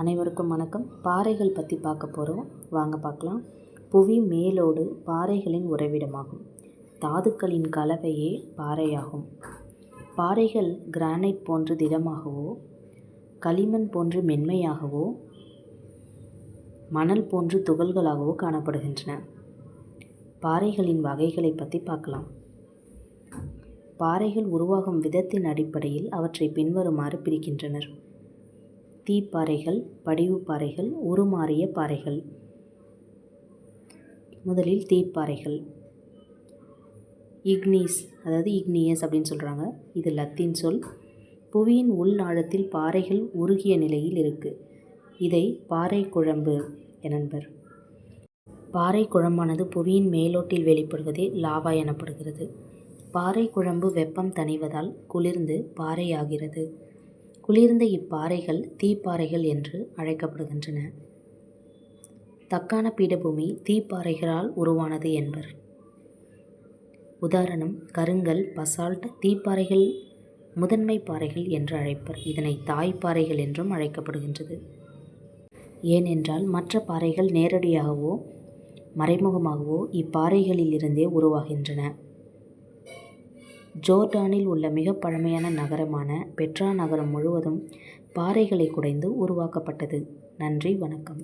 அனைவருக்கும் வணக்கம். பாறைகள் பற்றி பார்க்க போகிறோம் வாங்க பார்க்கலாம். புவி மேலோடு பாறைகளின் உறைவிடமாகும். தாதுக்களின் கலவையே பாறையாகும். பாறைகள் கிரானைட் போன்று திடமாகவோ களிமண் போன்று மென்மையாகவோ மணல் போன்று துகள்களாகவோ காணப்படுகின்றன. பாறைகளின் வகைகளை பற்றி பார்க்கலாம். பாறைகள் உருவாகும் விதத்தின் அடிப்படையில் அவற்றை பின்வருமாறு பிரிக்கின்றனர். தீப்பாறைகள் படிவுப் பாறைகள் உருமாறிய பாறைகள். முதலில் தீப்பாறைகள். இக்னீஸ் அதாவது இக்னியஸ் அப்படின்னு சொல்கிறாங்க இது லத்தீன் சொல். புவியின் உள் ஆழத்தில் பாறைகள் உருகிய நிலையில் இருக்குது இதை பாறை குழம்பு எனன்பர் பாறை குழம்பானது புவியின் மேலோட்டில் வெளிப்படுவதே லாவா எனப்படுகிறது. பாறை குழம்பு வெப்பம் தணிவதால் குளிர்ந்து பாறையாகிறது. குளிர்ந்த இப்பாறைகள் தீப்பாறைகள் என்று அழைக்கப்படுகின்றன. தக்கான பீடபூமி தீப்பாறைகளால் உருவானது என்பர். உதாரணம் கருங்கல் பசால்ட் தீப்பாறைகள் முதன்மை பாறைகள் என்று அழைப்பர். இதனை தாய்ப்பாறைகள் என்றும் அழைக்கப்படுகின்றது. ஏனென்றால் மற்ற பாறைகள் நேரடியாகவோ மறைமுகமாகவோ இப்பாறைகளிலிருந்தே உருவாகின்றன. ஜோர்டானில் உள்ள மிக பழமையான நகரமான பெட்ரா நகரம் முழுவதும் பாறைகளை குடைந்து உருவாக்கப்பட்டது. நன்றி வணக்கம்.